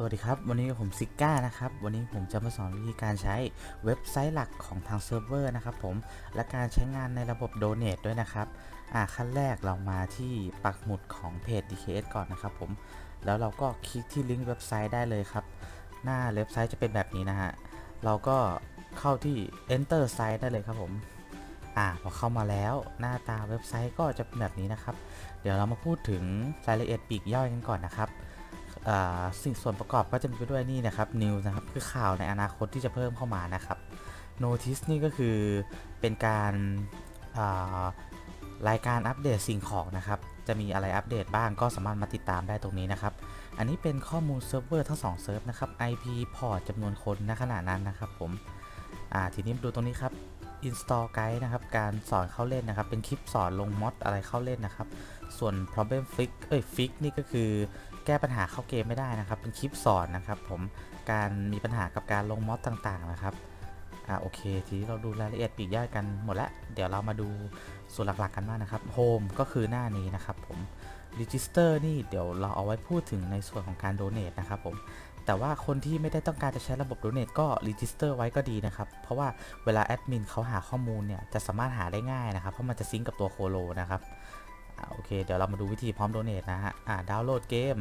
สวัสดีครับ วันนี้ผมซิก้านะครับ วันนี้ผมจะมาสอนวิธีการใช้เว็บไซต์หลักของทางเซิร์ฟเวอร์นะครับผมและการใช้งานในระบบ Donate ด้วยนะครับอ่าขั้นแรกเรามาที่ปักหมุดของเพจ DKS ก่อนนะครับผมแล้วเราก็คลิกที่ลิงก์เว็บไซต์ได้เลยครับ หน้าเว็บไซต์จะเป็นแบบนี้นะฮะเราก็เข้าที่ Enter Site ได้เลยครับผมอ่าพอเข้ามาแล้วหน้าตาเว็บไซต์ก็จะเป็นแบบนี้นะครับ เดี๋ยวเรามาพูดถึงรายละเอียดปีกย่อยกันก่อนนะครับ สิ่งส่วนประกอบก็จะมีไปด้วยนี่นะครับ news นะครับคือข่าวในอนาคตที่จะเพิ่มเข้ามานะครับ notice นี่ก็คือเป็นการารายการอัปเดตสิ่งของนะครับ จะมีอะไรอัปเดตบ้างก็สามารถมาติดตามได้ตรงนี้นะครับ อันนี้เป็นข้อมูลเซิร์ฟเวอร์ทั้ง2เซิร์ฟนะครับ IP port จำนวนคนณขณะนั้นนะครับผมทีนี้มาดูตรงนี้ครับ install guide นะครับ การสอนเข้าเล่นนะครับ เป็นคลิปสอนลงมอดอะไรเข้าเล่นนะครับ ส่วน problem fix เอ้ย fix นี่ก็คือ แก้ปัญหาเข้าเกมไม่ได้นะครับ เป็นคลิปสอนนะครับผมการมีปัญหากับการลงมอดต่างๆนะครับอ่าโอเค ทีนี้เราดูรายละเอียดปีกย่อยกันหมดแล้ว เดี๋ยวเรามาดูส่วนหลักๆกันบ้างนะครับ Home ก็คือหน้านี้นะครับผม Register นี่เดี๋ยวเราเอาไว้พูดถึงในส่วนของการ Donate นะครับผมแต่ว่าคนที่ไม่ได้ต้องการจะใช้ระบบ Donate ก็ Register ไว้ก็ดีนะครับ เพราะว่าเวลาแอดมินเขาหาข้อมูลเนี่ยจะสามารถหาได้ง่ายนะครับ เพราะมันจะซิงกับตัวโคโลนะครับ โอเค เดี๋ยวเรามาดูวิธีพร้อม Donate นะฮะอ่าดาวน์โหลดเกม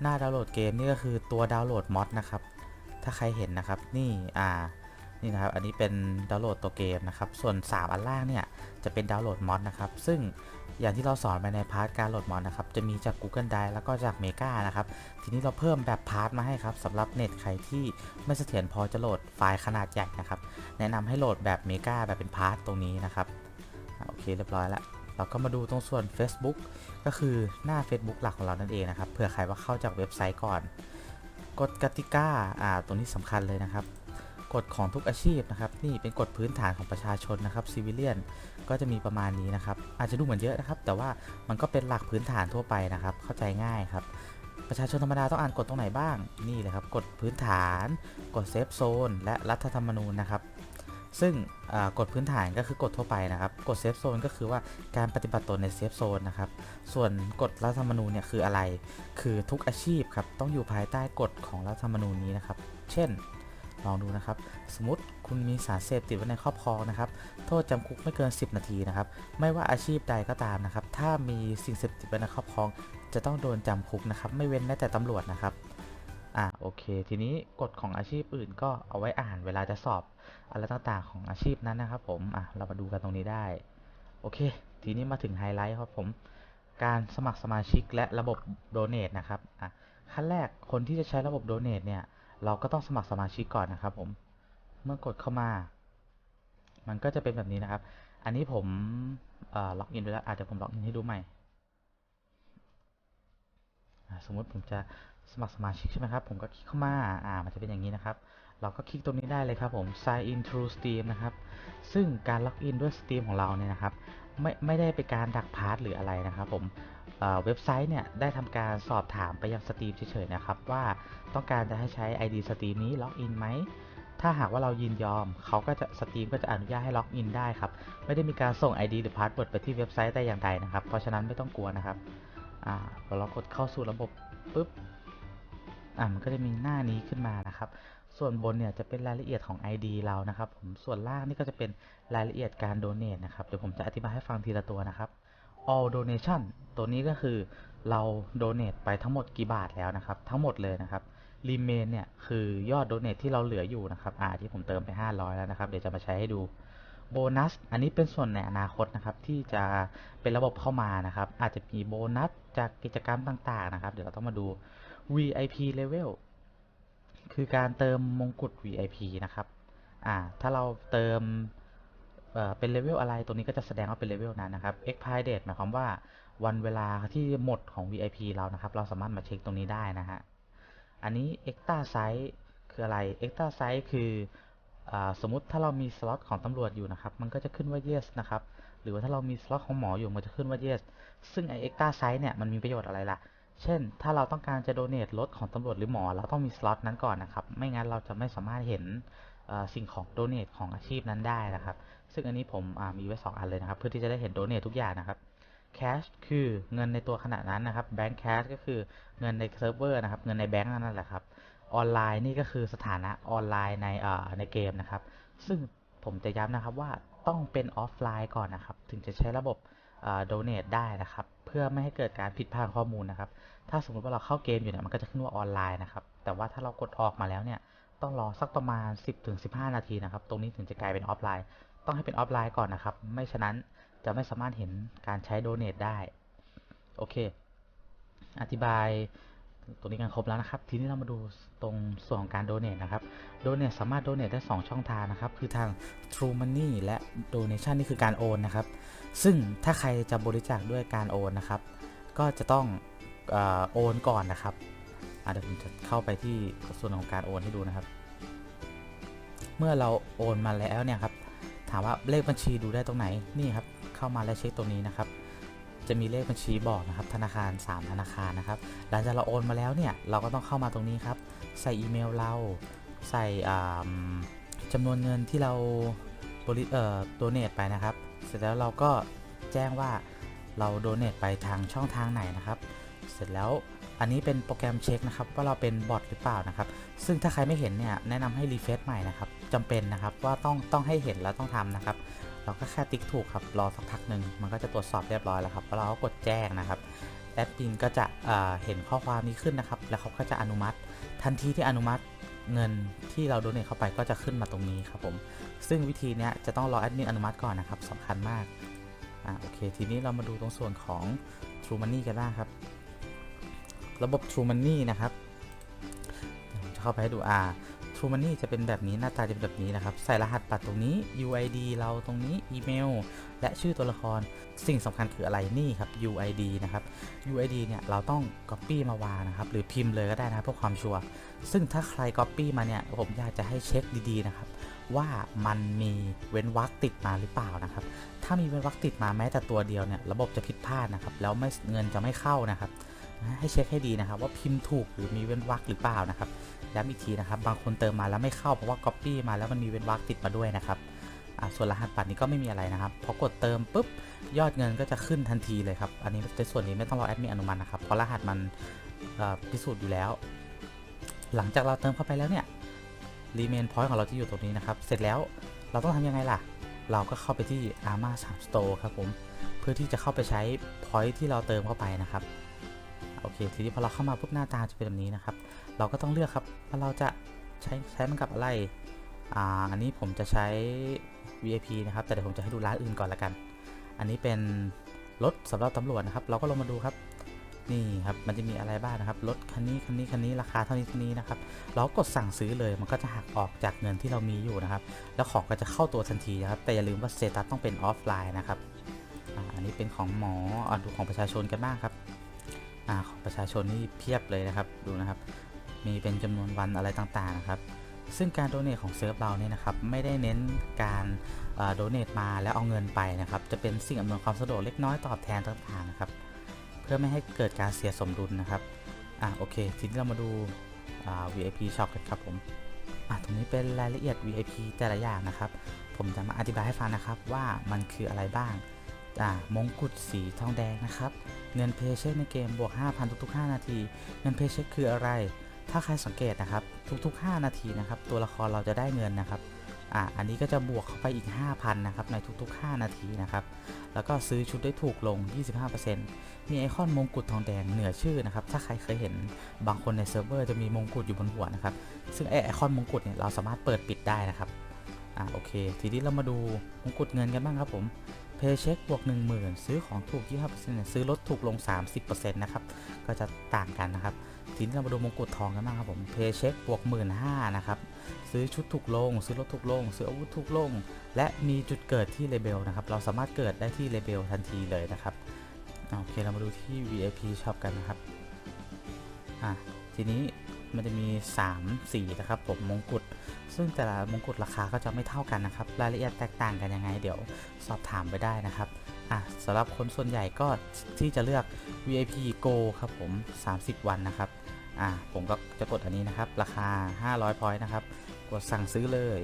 หน้าดาวน์โหลดเกมนี่ก็คือตัวดาวน์โหลดมอดนะครับ ถ้าใครเห็นนะครับ นี่ อ่า นี่นะครับ อันนี้เป็นดาวน์โหลดตัวเกมนะครับ ส่วน 3 อันล่างเนี่ย จะเป็นดาวน์โหลดมอดนะครับ ซึ่งอย่างที่เราสอนไปในพาร์ทการโหลดมอดนะครับ จะมีจาก Google Drive แล้วก็จากเมกานะครับ ทีนี้เราเพิ่มแบบพาร์ทมาให้ครับสำหรับเน็ตใครที่ไม่เสถียรพอจะโหลดไฟล์ขนาดใหญ่นะครับ แนะนำให้โหลดแบบเมกาแบบเป็นพาร์ทตรงนี้นะครับ โอเคเรียบร้อยแล้ว เราก็มาดูตรงส่วน Facebook ก็คือหน้า Facebook หลักของเรานั่นเองนะครับเผื่อใครว่าเข้าจากเว็บไซต์ก่อน กฎกติกาอ่าตรงนี้สำคัญเลยนะครับกฎของทุกอาชีพนะครับนี่เป็นกฎพื้นฐานของประชาชนนะครับซีวิเลียนก็จะมีประมาณนี้นะครับ อาจจะดูเหมือนเยอะนะครับ แต่ว่ามันก็เป็นหลักพื้นฐานทั่วไปนะครับ เข้าใจง่ายครับ ประชาชนธรรมดาต้องอ่านกฎตรงไหนบ้างนี่เลยครับกฎพื้นฐาน กฎเซฟโซนและรัฐธรรมนูญนะครับ ซึ่งกฎพื้นฐานก็คือกฎทั่วไปนะครับ กฎเซฟโซนก็คือว่าการปฏิบัติตนในเซฟโซนนะครับ ส่วนกฎรัฐธรรมนูญเนี่ยคืออะไร คือทุกอาชีพครับต้องอยู่ภายใต้กฎของรัฐธรรมนูญนี้นะครับ เช่น ลองดูนะครับ สมมติคุณมีสารเสพติดไว้ในครอบครองนะครับ โทษจำคุกไม่เกิน 10 นาทีนะครับ ไม่ว่าอาชีพใดก็ตามนะครับ ถ้ามีสิ่งเสพติดไว้ในครอบครอง จะต้องโดนจำคุกนะครับ ไม่เว้นแม้แต่ตำรวจนะครับ อ่าโอเค ทีนี้กฎของอาชีพอื่นก็เอาไว้อ่านเวลาจะสอบอะไรต่างๆของอาชีพนั้นนะครับผมอะเรามาดูกันตรงนี้ได้ โอเค ทีนี้มาถึงไฮไลท์ครับผม การสมัครสมาชิกและระบบโดเน a นะครับอะขั้นแรกคนที่จะใช้ระบบโดเน a เนี่ย เราก็ต้องสมัครสมาชิกก่อนนะครับผม เมื่อกดเข้ามา มันก็จะเป็นแบบนี้นะครับ อันนี้ผมอ่อล็อกอินไปแล้วอาจจะผมล็อกอินให้ดูใหม่ สมมติผมจะสมัครสมาชิกใช่ไหมครับ ผมก็คลิกเข้ามา อ่า มันจะเป็นอย่างนี้นะครับ เราก็คลิกตรงนี้ได้เลยครับผม sign in through Steam นะครับ ซึ่งการล็อกอินด้วย Steam ของเราเนี่ยนะครับ ไม่ ไม่ได้เป็นการดักพาร์ทหรืออะไรนะครับผมเเว็บไซต์เนี่ยได้ทำการสอบถามไปยัง Steam เฉยๆนะครับว่าต้องการจะให้ใช้ ID Steam นี้ล็อกอินไหม ถ้าหากว่าเรายินยอม เขาก็จะ Steam ก็จะอนุญาตให้ล็อกอินได้ครับ ไม่ได้มีการส่ง ID หรือพาสเวิร์ดไปที่เว็บไซต์แต่อย่างใดนะครับ เพราะฉะนั้นไม่ต้องกลัวนะครับ อ่าพอเรากดเข้าสู่ระบบปุ๊บอ่ามันก็จะมีหน้านี้ขึ้นมานะครับ ส่วนบนเนี่ยจะเป็นรายละเอียดของ ID เรานะครับ ผมส่วนล่างนี่ก็จะเป็นรายละเอียดการ donate นะครับเดี๋ยวผมจะอธิบายให้ฟังทีละตัวนะครับ all donation ตัวนี้ก็คือเรา donate ไปทั้งหมดกี่บาทแล้วนะครับ ทั้งหมดเลยนะครับ remain เนี่ยคือยอด donate ที่เราเหลืออยู่นะครับอ่าที่ผมเติมไป 500 แล้วนะครับ เดี๋ยวจะมาใช้ให้ดูโบนัสอันนี้เป็นส่วนในอนาคตนะครับที่จะเป็นระบบเข้ามานะครับ อาจจะมีโบนัส จากกิจกรรมต่างๆนะครับ เดี๋ยวเราต้องมาดู VIP level คือการเติมมงกุฎ VIP นะครับอ่าถ้าเราเติมเอ่อเป็นเลเวลอะไรตัวนี้ก็จะแสดงว่าเป็นเลเวลนั้นนะครับ expire date หมายความว่าวันเวลาที่หมดของ VIP เรานะครับ เราสามารถมาเช็คตรงนี้ได้นะฮะอันนี้ extra size คืออะไร extra size คืออาสมมติถ้าเรามีสล็อตของตำรวจอยู่นะครับ มันก็จะขึ้นว่า yes นะครับ หรือว่าถ้าเรามีสล็อตของหมออยู่มันจะขึ้นว่า yes ซึ่งไอ้ extra size เนี่ยมันมีประโยชน์อะไรล่ะ เช่น ถ้าเราต้องการจะโดเน a รถของตำรวจหรือหมอ เราต้องมีสล็อตนั้นก่อนนะครับ ไม่งั้นเราจะไม่สามารถเห็นสิ่งของโดเน a ของอาชีพนั้นได้นะครับ ซึ่งอันนี้ผมมีไว้2อันเลยนะครับ เพื่อที่จะได้เห็นโดเน a ทุกอย่างนะครับ cash คือเงินในตัวขณะนั้นนะครับ bank cash ก็คือเงินในเซิร์ฟเวอร์นะครับ เงินในแบงก์นั่นแหละครับ ออนไลน์นี่ก็คือสถานะออนไลน์ในในเกมนะครับ ซึ่ง ผมจะย้ำนะครับว่าต้องเป็นออฟไลน์ก่อนนะครับ ถึงจะใช้ระบบโดเน a t ได้นะครับ เพื่อไม่ให้เกิดการผิดพลาดข้อมูลนะครับ ถ้าสมมติว่าเราเข้าเกมอยู่เนี่ยมันก็จะขึ้นว่าออนไลน์นะครับ แต่ว่าถ้าเรากดออกมาแล้วเนี่ย ต้องรอสักประมาณ 10-15 นาทีนะครับ ตรงนี้ถึงจะกลายเป็นออฟไลน์ ต้องให้เป็นออฟไลน์ก่อนนะครับ ไม่ฉะนั้นจะไม่สามารถเห็นการใช้โดเน a t ได้ โอเค อธิบาย ตรงนี้กันครบแล้วนะครับ ทีนี้เรามาดูตรงส่วนของการโดเน a t นะครับโดเน a t สามารถโดเน a t ได้ 2 ช่องทางนะครับ คือทาง True Money และ Donation นี่คือการโอนนะครับ ซึ่งถ้าใครจะบริจาคด้วยการโอนนะครับ ก็จะต้องอโอนก่อนนะครับเดี๋ยวผมจะเข้าไปที่ส่วนของการโอนให้ดูนะครับ เมื่อเราโอนมาแล้วเนี่ยครับ ถามว่าเลขบัญชีดูได้ตรงไหน นี่ครับ เข้ามาแล้วเช็คตรงนี้นะครับ จะมีเลขบัญชีบอกนะครับธนาคาร 3 ธนาคารนะครับ หลังจากเราโอนมาแล้วเนี่ยเราก็ต้องเข้ามาตรงนี้ครับ ใส่อีเมลเราใส่อ่าจำนวนเงินที่เราบริเอ่อโดเนทไปนะครับ เสร็จแล้วเราก็แจ้งว่าเราโดเนทไปทางช่องทางไหนนะครับ เสร็จแล้วอันนี้เป็นโปรแกรมเช็คนะครับว่าเราเป็นบอทหรือเปล่านะครับ ซึ่งถ้าใครไม่เห็นเนี่ยแนะนำให้รีเฟซใหม่นะครับจำเป็นนะครับว่าต้องต้องให้เห็นแล้วต้องทำนะครับ เราก็แค่ติ๊กถูกครับ รอสักพักหนึ่งมันก็จะตรวจสอบเรียบร้อยแล้วครับ แล้วเราก็กดแจ้งนะครับ แอดมินก็จะเเห็นข้อความนี้ขึ้นนะครับ แล้วเขาก็จะอนุมัติ ทันทีที่อนุมัติเงินที่เราโดเนทเข้าไปก็จะขึ้นมาตรงนี้ครับผม ซึ่งวิธีนี้จะต้องรอแอดมินอนุมัติก่อนนะครับสำคัญมาก อ่าโอเค ทีนี้เรามาดูตรงส่วนของ True Money กันบ้างครับ ระบบ True Money นะครับเดี๋ยวผมจะเข้าไปให้ดูอ่า True Money จะเป็นแบบนี้หน้าตาจะเป็นแบบนี้นะครับ ใส่รหัสบัตรตรงนี้ UID เราตรงนี้อีเมล และชื่อตัวละคร สิ่งสำคัญคืออะไรนี่ครับ UID นะครับ UID เนี่ยเราต้อง Copy มาวางนะครับ หรือพิมพ์เลยก็ได้นะเพื่อความชัวร์ซึ่งถ้าใคร Copy มาเนี่ย ผมอยากจะให้เช็คดีๆนะครับ ว่ามันมีเว้นวรรคติดมาหรือเปล่านะครับ ถ้ามีเว้นวรรคติดมาแม้แต่ตัวเดียวเนี่ยระบบจะผิดพลาดนะครับแล้วไม่เงินจะไม่เข้านะครับ ให้เช็คให้ดีนะครับ ว่าพิมพ์ถูกหรือมีเว้นวรรคหรือเปล่านะครับย้ำอีกทีนะครับ บางคนเติมมาแล้วไม่เข้าเพราะว่า Copy มาแล้วมันมีเว้นวรรคติดมาด้วยนะครับส่วนรหัสบัตรนี้ก็ไม่มีอะไรนะครับ พอกดเติมปุ๊บยอดเงินก็จะขึ้นทันทีเลยครับ อันนี้ในส่วนนี้ไม่ต้องรอแอดมินอนุมัตินะครับ เพราะรหัสมันพิสูจน์อยู่แล้ว หลังจากเราเติมเข้าไปแล้วเนี่ยรีเมนพอยต์ของเราที่อยู่ตรงนี้นะครับ เสร็จแล้วเราต้องทำยังไงล่ะ เราก็เข้าไปที่ Arma 3 Store ครับผม เพื่อที่จะเข้าไปใช้ point ที่เราเติมเข้าไปนะครับ โอเค ทีนี้พอเราเข้ามาปุ๊บหน้าตาจะเป็นแบบนี้นะครับ เราก็ต้องเลือกครับว่าเราจะใช้ใช้มันกับอะไรอ่าอันนี้ผมจะใช้ VIP นะครับ แต่เดี๋ยวผมจะให้ดูร้านอื่นก่อนละกัน อันนี้เป็นรถสำหรับตำรวจนะครับ เราก็ลงมาดูครับนี่ครับ มันจะมีอะไรบ้างนะครับ รถคันนี้คันนี้คันนี้ราคาเท่านี้เท่านี้นะครับ เรากดสั่งซื้อเลย มันก็จะหักออกจากเงินที่เรามีอยู่นะครับ แล้วของก็จะเข้าตัวทันทีนะครับ แต่อย่าลืมว่าเตตัสต้องเป็นออฟไลน์นะครับอ่าอันนี้เป็นของหมออ่าดูของประชาชนกันบ้างครับ ของประชาชนนี่เพียบเลยนะครับดูนะครับ มีเป็นจำนวนวันอะไรต่างๆนะครับ ซึ่งการโดเนทของเซิร์ฟเราเนี่ยนะครับไม่ได้เน้นการโดเนทมาแล้วเอาเงินไปนะครับ จะเป็นสิ่งอำนวยความสะดวกเล็กน้อยตอบแทนต่างๆนะครับ เพื่อไม่ให้เกิดการเสียสมดุลนะครับอะโอเคทีนี้เรามาดูา VIP Shop กันครับผมอะตรงนี้เป็นรายละเอียด VIP แต่ละอย่างนะครับ ผมจะมาอธิบายให้ฟังนะครับว่ามันคืออะไรบ้างอ่ามงกุฎสีทองแดงนะครับ เงินเพย์เช็คในเกมบวก 5,000 ทุกๆ 5 นาที เงินเพย์เช็คคืออะไร ถ้าใครสังเกตนะครับ ทุก ๆ 5 นาทีนะครับ ตัวละครเราจะได้เงินนะครับอ่าอันนี้ก็จะบวกเข้าไปอีก 5,000 นะครับ ในทุกๆ 5 นาทีนะครับ แล้วก็ซื้อชุดได้ถูกลง 25%มีไอคอนมงกุฎทองแดงเหนือชื่อนะครับ ถ้าใครเคยเห็นบางคนในเซิร์ฟเวอร์จะมีมงกุฎอยู่บนหัวนะครับ ซึ่งไอไอคอนมงกุฎเนี่ยเราสามารถเปิดปิดได้นะครับ อ่าโอเค ทีนี้เรามาดูมงกุฎเงินกันบ้างครับผม เพย์เช็คบวก10,000 ซื้อของถูก 25%เนี่ยซื้อลดถูกลง 30%นะครับ ก็จะต่างกันนะครับ ทีนี้เรามาดูมงกุฎทองกันบ้างครับผม เพย์เช็คบวก15,000นะครับ ซื้อชุดถูกลง ซื้อรถถูกลง ซื้ออาวุธถูกลง และมีจุดเกิดที่เลเบลนะครับ เราสามารถเกิดได้ที่เลเบลทันทีเลยนะครับ โอเค เรามาดูที่ VIP Shop กันนะครับ อะ ทีนี้ มันจะมี3สีนะครับผมมงกุฎซึ่งแต่ละมงกุฎราคาก็จะไม่เท่ากันนะครับ รายละเอียดแตกต่างกันยังไง เดี๋ยวสอบถามไปได้นะครับอะสำหรับคนส่วนใหญ่ก็ที่จะเลือก VIP Go ครับผม 30 วันนะครับอะผมก็จะกดอันนี้นะครับ ราคา 500พอยต์นะครับ กดสั่งซื้อเลย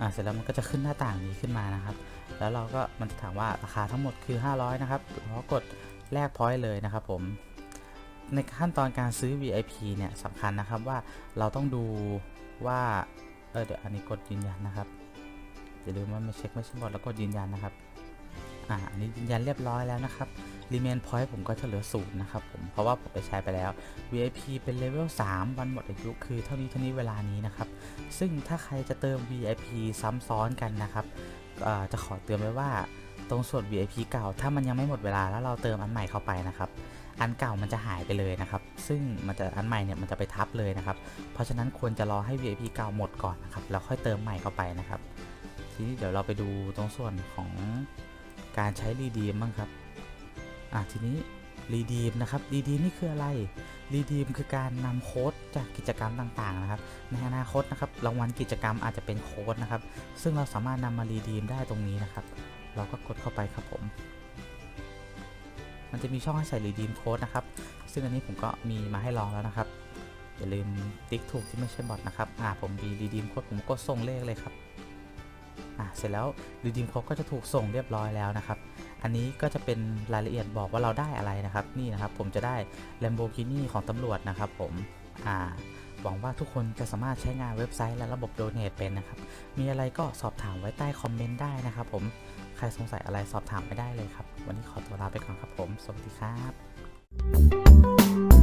อะเสร็จแล้วมันก็จะขึ้นหน้าต่างนี้ขึ้นมานะครับ แล้วเราก็มันจะถามว่าราคาทั้งหมดคือ 500 นะครับเราก็กดแลกพอยต์เลยนะครับผม ในขั้นตอนการซื้อ VIP เนี่ยสำคัญนะครับว่าเราต้องดูว่า เออเดี๋ยวอันนี้กดยืนยันนะครับอย่าลืมว่าไม่เช็คไม่ใช่บอทแล้วกดยืนยันนะครับ อ่าอันนี้ยืนยันเรียบร้อยแล้วนะครับ Remain Point ผมก็จะเหลือศูนย์นะครับผมเพราะว่าผมไปใช้ไปแล้ว VIP เป็นเลเวล3วันหมดอายุคือเท่านี้เท่านี้เวลานี้นะครับ ซึ่งถ้าใครจะเติม VIP ซ้ำซ้อนกันนะครับจะขอเตือนไว้ว่าตรงส่วน VIP เก่า ถ้ามันยังไม่หมดเวลาแล้วเราเติมอันใหม่เข้าไปนะครับ อันเก่ามันจะหายไปเลยนะครับ ซึ่งมันจะอันใหม่เนี่ยมันจะไปทับเลยนะครับ เพราะฉะนั้นควรจะรอให้ VIP เก่าหมดก่อนนะครับแล้วค่อยเติมใหม่เข้าไปนะครับ ทีนี้เดี๋ยวเราไปดูตรงส่วนของการใช้รีดีมบ้างครับอะทีนี้รีดีมนะครับรีดีมนี่คืออะไรรีดีมคือการนำโค้ดจากกิจกรรมต่างๆนะครับ ในอนาคตนะครับรางวัลกิจกรรมอาจจะเป็นโค้ดนะครับ ซึ่งเราสามารถนำมารีดีมได้ตรงนี้นะครับ เราก็กดเข้าไปครับผม มันจะมีช่องให้ใส่รีดีมโค้ดนะครับ ซึ่งอันนี้ผมก็มีมาให้ลองแล้วนะครับ อย่าลืมติ๊กถูกที่ไม่ใช่บอทนะครับอ่าผมมีรีดีมโค้ดผมก็ส่งเลขเลยครับอ่าเสร็จแล้วรีดีมโค้ดก็จะถูกส่งเรียบร้อยแล้วนะครับอันนี้ก็จะเป็นรายละเอียดบอกว่าเราได้อะไรนะครับ นี่นะครับผมจะได้ Lamborghini ของตำรวจนะครับผมอ่าหวังว่าทุกคนจะสามารถใช้งานเว็บไซต์และระบบโดเน a เป็นนะครับ มีอะไรก็สอบถามไว้ใต้คอมเมนต์ได้นะครับผม ใครสงสัยอะไรสอบถามไปได้เลยครับ วันนี้ขอตัวลาไปก่อนครับผม สวัสดีครับ